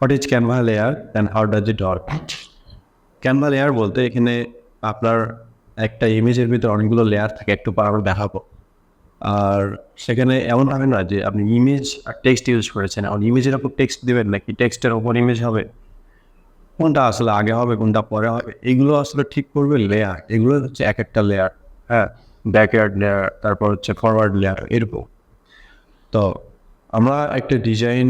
What is Canva layer and how does it work Canva layer বলতে এখানে আপনার একটা ইমেজের ভিতরে অনেকগুলো লেয়ার থাকে একটু পর আমরা দেখাবো। আর সেখানে এমন হবে না যে আপনি ইমেজ আর টেক্সট ইউজ করেছেন। এখন ইমেজের ওপর টেক্সট দেবেন নাকি টেক্সটের ওপর ইমেজ হবে? কোনটা আসলে আগে হবে কোনটা পরে হবে? এগুলো আসলে ঠিক করবে লেয়ার এগুলো হচ্ছে এক একটা লেয়ার হ্যাঁ ব্যাকয়ার্ড লেয়ার তারপর হচ্ছে ফরওয়ার্ড লেয়ার এরকম। তো আমরা একটা ডিজাইন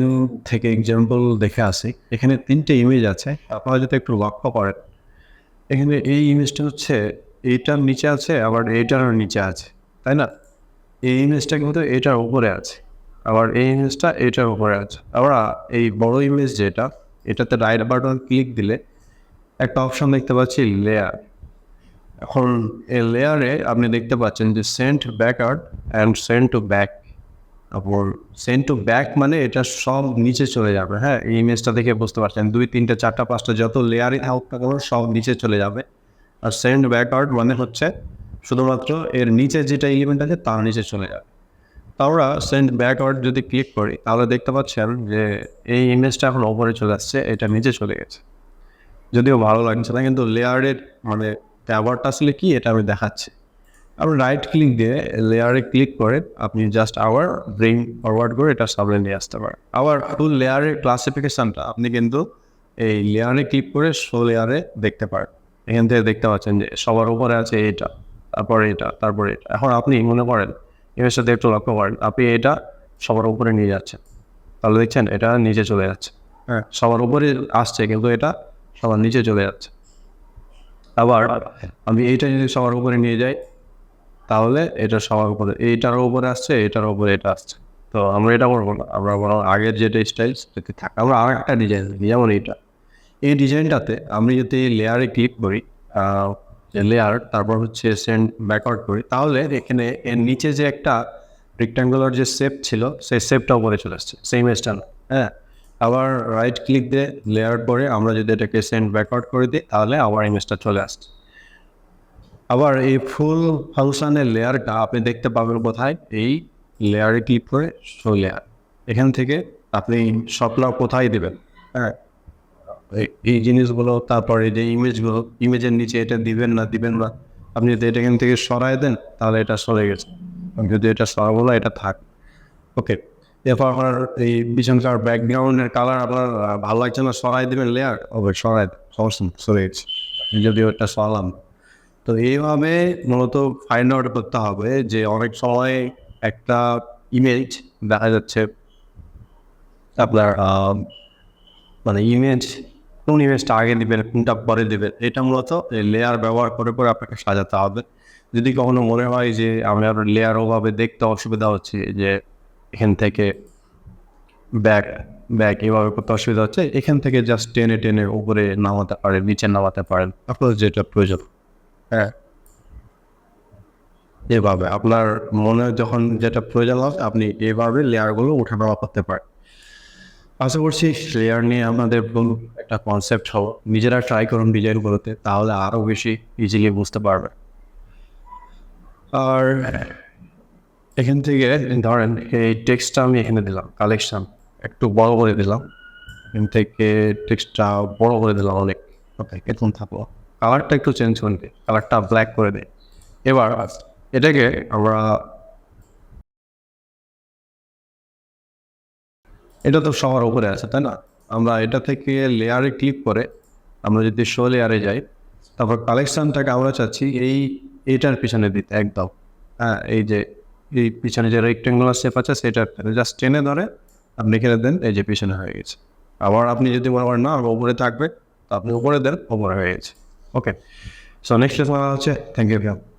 থেকে এক্সাম্পল দেখে আসি। এখানে তিনটে ইমেজ আছে। আপনারা যদি একটু লক্ষ্য করেন, এখানে এই ইমেজটা হচ্ছে, এইটার নিচে আছে, আবার এইটারও নিচে আছে, তাই না? এই ইমেজটা কিন্তু এটার উপরে আছে, আবার এই ইমেজটা এটার উপরে আছে। আবার এই বড় ইমেজ যেটা, এটাতে রাইট বাটন ক্লিক দিলে একটা অপশন দেখতে পাচ্ছি লেয়ার এখন এই লেয়ারে আপনি দেখতে পাচ্ছেন যে send backward and send to back তারপর সেন্ট টু ব্যাক মানে এটা সব নিচে চলে যাবে হ্যাঁ? এই ইমেজটা দেখে বুঝতে পারছেন। দুই, তিনটে, চারটা, পাঁচটা, যত লেয়ারই থাকুক না কেন সব নিচে চলে যাবে। আর সেন্ট ব্যাকআউট মানে হচ্ছে শুধুমাত্র এর নিচে যেটা এলিমেন্ট আছে, তার নিচে চলে যাবে। আমরা সেন্ট ব্যাকওয়ার্ড যদি ক্লিক করি, তাহলে দেখতে পাচ্ছেন যে এই ইমেজটা এখন ওপরে চলে আসছে, এটা নিচে চলে গেছে। যদিও ভালো লাগছে না, কিন্তু লেয়ারের মানে ব্যবহারটা আসলে কি, এটা আমি দেখাচ্ছি। আপনি রাইট ক্লিক দিয়ে লেয়ারে ক্লিক করে আপনি জাস্ট আবার ব্রিং ফরওয়ার্ড করে এটা সামনে নিয়ে আসতে পারেন। আবার ফুল লেয়ারের ক্লাসিফিকেশনটা আপনি কিন্তু এই লেয়ারে ক্লিক করে শো লেয়ারে দেখতে পারেন। এখান থেকে দেখতে পাচ্ছেন যে সবার উপরে আছে এটা তারপরে এটা তারপরে এটা। এখন আপনি মনে করেন এর সাথে একটু লক্ষ্য করেন আপনি এটা সবার উপরে নিয়ে যাচ্ছেন। তাহলে দেখছেন এটা নিচে চলে যাচ্ছে। হ্যাঁ। সবার উপরে আসছে কিন্তু এটা সবার নিচে চলে যাচ্ছে। আবার আমি এইটা যদি সবার উপরে নিয়ে যাই তাহলে এটা সবার উপরে, এইটার উপরে আসছে এটার উপরে এটা আসছে। তো আমরা এটা করব না, আমরা বরং আগের যেটা স্টাইল সেটা থাকে, আমরা আর একটা ডিজাইন দেখি যেমন এইটা। এই ডিজাইনটাতে আমি যদি লেয়ারে ক্লিক করি লেয়ার তারপর হচ্ছে সেন্ড ব্যাকআউট করি, তাহলে এখানে এর নিচে যে একটা রেক্ট্যাঙ্গুলার যে শেপ ছিল, সেই শেপটা উপরে চলে আসছে ইমেজটা না হ্যাঁ? আবার রাইট ক্লিক দিয়ে লেয়ার পরে আমরা যদি এটাকে সেন্ড ব্যাকআউট করে দিই, তাহলে আবার ইমেজটা চলে আসছে। আবার এই ফুল ফাংশনের লেয়ারটা আপনি দেখতে পাবেন কোথায়? এই লেয়ারে ক্লিক করে শো লেয়ার। এখান থেকে আপনি সবলা কোথায় দেবেন? হ্যাঁ। এই- জিনিসগুলো, তারপরে যে ইমেজগুলো ইমেজের নিচে এটা দিবেন না দিবেন না। আপনি যদি এটা এখান থেকে সরাই দেন, তাহলে এটা সরে গেছে। যদি এটা সরাবো না এটা থাক। ওকে। এরপর আপনার এই পিছনকার ব্যাকগ্রাউন্ডের কালার আপনার ভালো লাগছে না সরাই দেবেন লেয়ার? ওকে সরাই দেন। সমস্যা সরে গেছে। যদি ওটা সরালাম। তো এইভাবে মূলত ফাইন্ড আউট করতে হবে যে অনেক সময় একটা ইমেজ দেখা যাচ্ছে আপনার মানে ইমেজ কোন ইমেজটা আগে দিবেন, কোনটা পরে দেবেন, এটা মূলত লেয়ার ব্যবহার করে করে আপনাকে সাজাতে হবে। যদি কখনো মনে হয় যে আমার লেয়ার ওভাবে দেখতে অসুবিধা হচ্ছে, যে এখান থেকে ব্যাক ব্যাক এভাবে করতে অসুবিধা হচ্ছে, এখান থেকে জাস্ট টেনে টেনে উপরে নামাতে পারেন, নিচে নামাতে পারেন, আপনার যেটা প্রয়োজন। হ্যাঁ। এভাবে আপনার মনে যখন যেটা প্রয়োজন হবে আপনি এভাবে লেয়ারগুলো উঠে নামা করতে পারেন। আশা করছি লেয়ার নিয়ে আপনাদের একটা কনসেপ্ট হব নিজেরা ট্রাই করুন ডিজাইনগুলোতে, তাহলে আরও বেশি ইজিলি বুঝতে পারবে আর এখান থেকে ধরেন এই টেক্সটটা আমি এখানে দিলাম কালেকশন একটু বড় করে দিলাম। এখান থেকে টেক্সটটা বড় করে দিলাম অনেক। ওকে এরকম থাকল। কালারটা একটু চেঞ্জ করে দিই কালারটা ব্ল্যাক করে দিই এবার এটাকে আমরা এটা তো সবার উপরে আছে, তাই না? আমরা এটা থেকে লেয়ারে ক্লিক করে আমরা যদি শো লেয়ারে যাই, তারপর কালেকশনটাকে আমরা চাচ্ছি এই, এটার পিছনে দিতে, একদম। হ্যাঁ এই যে, এই পিছনে যে রেক্টেঙ্গুলার শেপ আছে, সেটার জাস্ট টেনে ধরে আপনি এখানে দেন, এই যে পিছনে হয়ে গেছে। আবার আপনি যদি মনে না উপরে থাকবে, তো আপনি উপরে দেন, উপরে হয়ে গেছে। ઓકે સો નેક્સ્ટ લેસનમાં છે થેન્ક યુ